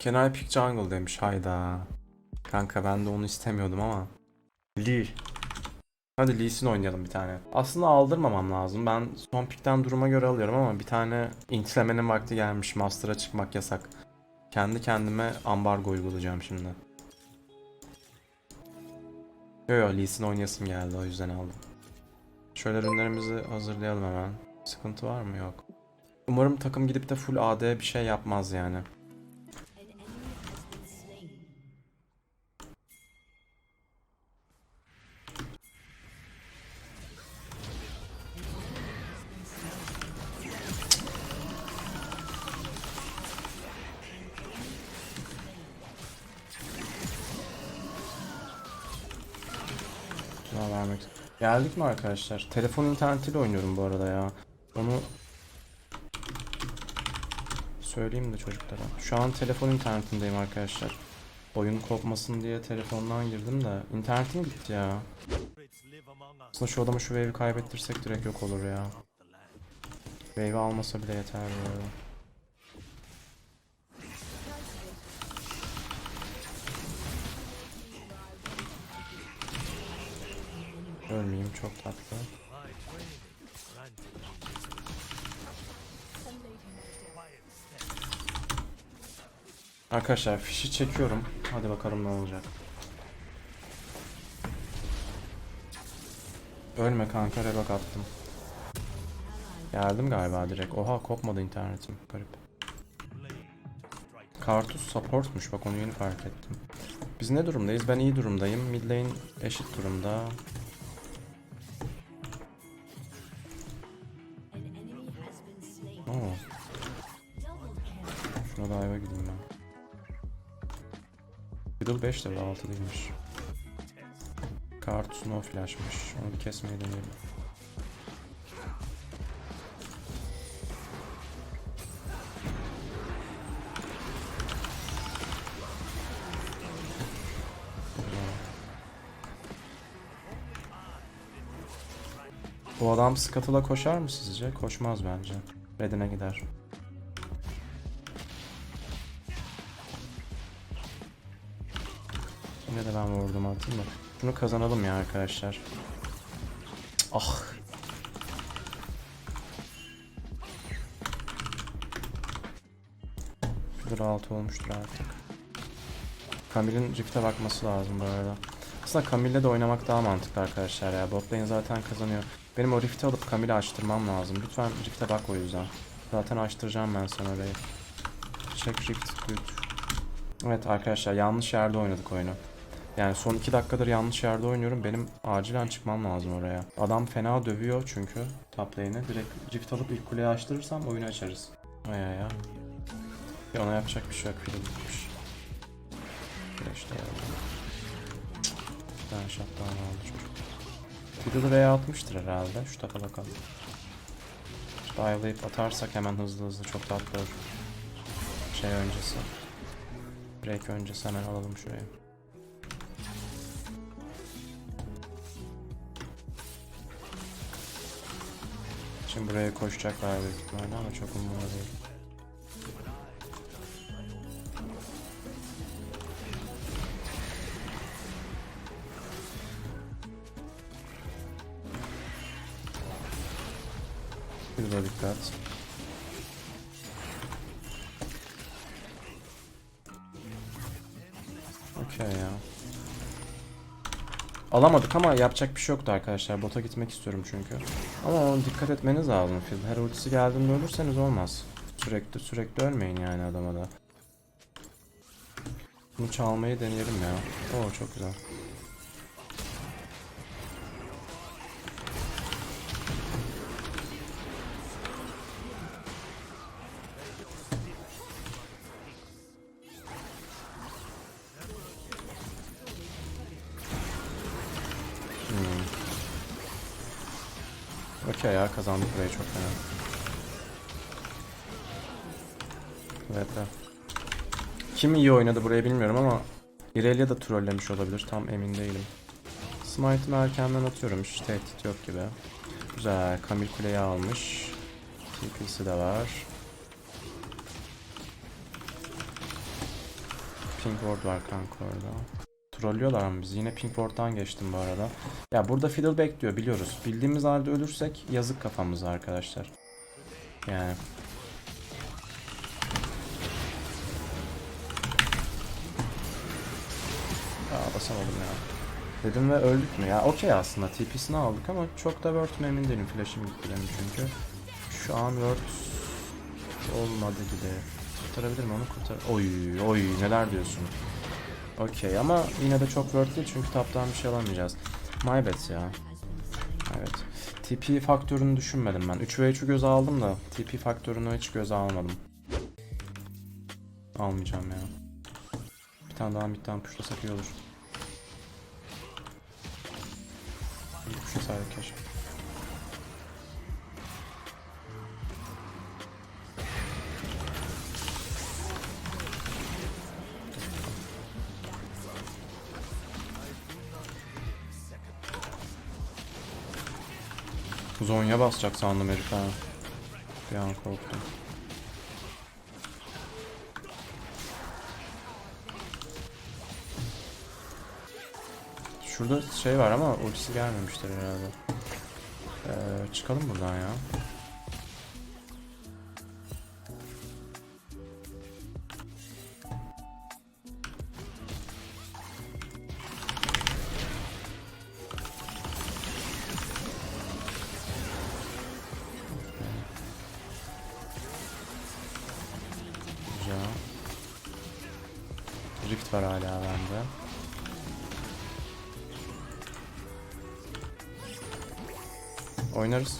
Can I pick jungle demiş hayda. Kanka ben de onu istemiyordum ama. Lee. Hadi Lee'sin oynayalım bir tane. Aslında aldırmamam lazım. Ben son pickten duruma göre alıyorum ama bir tane intlemenin vakti gelmiş. Master'a çıkmak yasak. Kendi kendime ambargo uygulayacağım şimdi. Yo yo Lee'sin oynayasım geldi o yüzden aldım. Şöyle ürünlerimizi hazırlayalım hemen. Sıkıntı var mı? Yok. Umarım takım gidip de full AD bir şey yapmaz yani. Geldik mi arkadaşlar? Telefon internetiyle oynuyorum bu arada ya. Onu söyleyeyim de çocuklara. Şu an telefon internetindeyim arkadaşlar. Oyun kopmasın diye telefondan girdim de internetim gitti ya. Aslında şu adamı şu wave'i kaybettirsek direkt yok olur ya. Wave'i almasa bile yeter bu Ölmeyeyim çok tatlı. Arkadaşlar fişi çekiyorum. Hadi bakalım ne olacak. Ölme kanka rebak attım. Geldim galiba direkt. Oha kopmadı internetim. Garip. Kartus supportmuş bak onu yeni fark ettim. Biz ne durumdayız? Ben iyi durumdayım. Mid lane eşit durumda. Oo. Şuna da ayva gideyim ben. Fiddle 5 level 6 değilmiş. Kartus no flashmış. Onu bir kesmeyi deneyelim. Bu adam Scuttle'a koşar mı sizce? Koşmaz bence. Red'ine gider. Yine de ben vurdum atayım da. Şunu kazanalım ya arkadaşlar. Ah. Dur altı olmuştur artık. Camille'in Rift'e bakması lazım bu arada. Aslında Camille'le de oynamak daha mantıklı arkadaşlar ya. Bot zaten kazanıyor. Benim o Rift'i alıp Camille'i açtırmam lazım. Lütfen Rift'e bak o yüzden. Zaten açtıracağım ben sana orayı. Check Rift good. Evet arkadaşlar yanlış yerde oynadık oyunu. Yani son 2 dakikadır yanlış yerde oynuyorum. Benim acilen çıkmam lazım oraya. Adam fena dövüyor çünkü top lane'e. Direkt Rift alıp ilk kuleyi açtırırsam oyunu açarız. Ay ay ay. Ya ona yapacak bir şey yok. Fiddle bitmiş. Da aldım. Ben shutdown aldı çocuk. Fiddle'ı V'ye atmıştır herhalde. Şu tarafa bakalım. Dive'layıp atarsak hemen hızlı hızlı çok tatlı olur. Şey öncesi. Break öncesi hemen alalım şuraya. Şimdi buraya koşacaklar büyük ihtimalle ama çok umurumda değil. De dikkat. Okey ya. Alamadık ama yapacak bir şey yoktu arkadaşlar. Bota gitmek istiyorum çünkü. Ama ona dikkat etmeniz lazım Phil. Her ultisi geldiğinde ölürseniz olmaz. Sürekli sürekli ölmeyin yani adama da. Bunu çalmayı deneyelim ya. Oo çok güzel. Okey ya kazandık burayı çok fena. Evet. Kim iyi oynadı burayı bilmiyorum ama Irelia da trollemiş olabilir tam emin değilim. Smite'ını erkenden atıyorum hiç tehdit yok gibi. Güzel Kamil kuleyi almış. TP'si de var. pink ward var kanka orada. Trollüyorlar ama biz yine pink ward'dan geçtim bu arada. Ya burada fiddle bekliyor biliyoruz. Bildiğimiz halde ölürsek yazık kafamıza arkadaşlar. Yani. Aa basamadım ya. Dedim ve öldük mü? Ya okey aslında TP'sini aldık ama çok da word emin değilim. Flash'im gitti benim çünkü. Şu an word olmadı gibi. Kurtarabilir mi onu kurtar? Oy oy neler diyorsun? Okey ama yine de çok word değil çünkü taptan bir şey alamayacağız. My bad ya. Evet. TP faktörünü düşünmedim ben. 3 ve 3'ü göze aldım da TP faktörünü hiç göze almadım. Almayacağım ya. Bir tane daha midden pushlasak iyi olur. Puslasaydık keşke. Zonya basacak sandım herif ha. Bir an korktum. Şurada şey var ama ultisi gelmemiştir herhalde. Ee, çıkalım buradan ya. Var hala bende. Oynarız.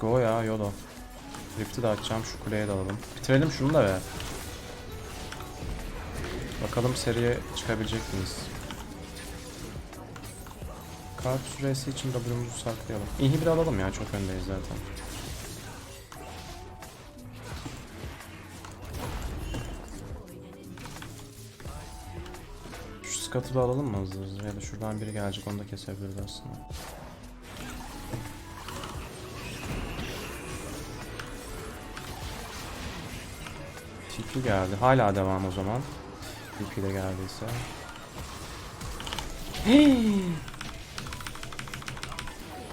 Go ya YOLO. Rift'i de açacağım şu kuleye de alalım. Bitirelim şunu da be. Bakalım seriye çıkabilecek miyiz? Kart süresi için W'muzu saklayalım. İnhibir alalım ya çok öndeyiz zaten. Scuttle'ı alalım mı hızlı hızlı ya da şuradan biri gelecek onu da kesebiliriz aslında. TP geldi. Hala devam o zaman. TP de geldiyse.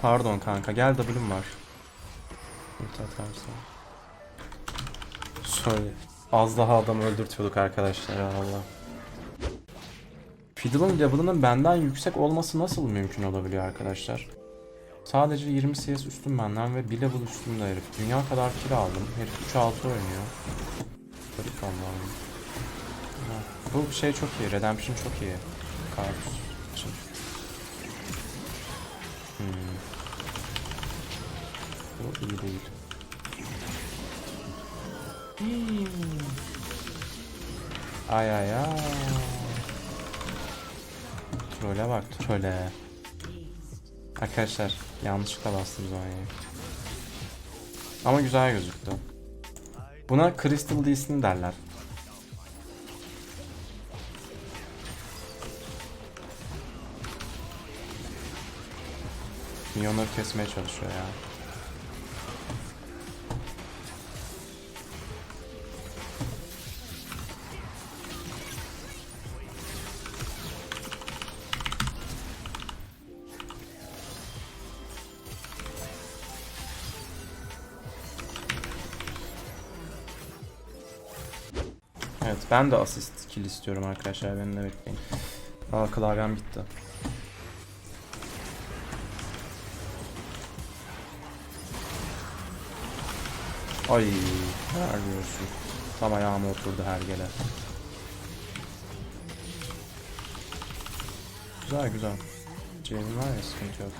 Pardon kanka gel W'm var. Ulti atarsa. Sorry. Az daha adam öldürtüyorduk arkadaşlar Allah. Fiddle'ın level'ının benden yüksek olması nasıl mümkün olabiliyor arkadaşlar? Sadece 20 CS üstüm benden ve 1 level üstümde herif. Dünya kadar kill aldım. Herif 3-6 oynuyor. Garip Allah'ım. Bu şey çok iyi. Redemption çok iyi. Kartus için. Hmm. Bu iyi değil. Hmm. Ay ay ay. Trole bak trole. Arkadaşlar yanlışlıkla bastım Zonya'yı. Ama güzel gözüktü. Buna Crystal Lee'sin derler. Minyonları kesmeye çalışıyor ya. Ben de asist kill istiyorum arkadaşlar beni de bekleyin. Aa klavyem bitti. Ay neler diyorsun. Tam ayağıma oturdu her gele. Güzel güzel. Cemil var ya sıkıntı yok.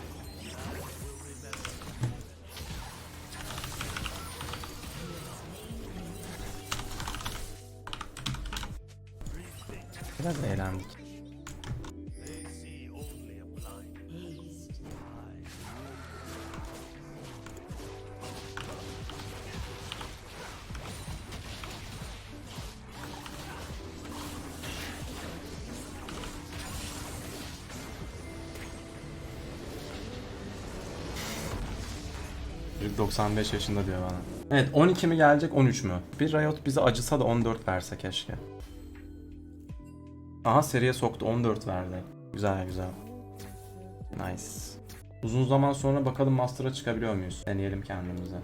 biraz eğlendik. 95 yaşında diyor bana. Evet 12 mi gelecek 13 mü? Bir Riot bize acısa da 14 verse keşke. Aha seriye soktu 14 verdi. Güzel güzel. Nice. Uzun zaman sonra bakalım Master'a çıkabiliyor muyuz? Deneyelim kendimize.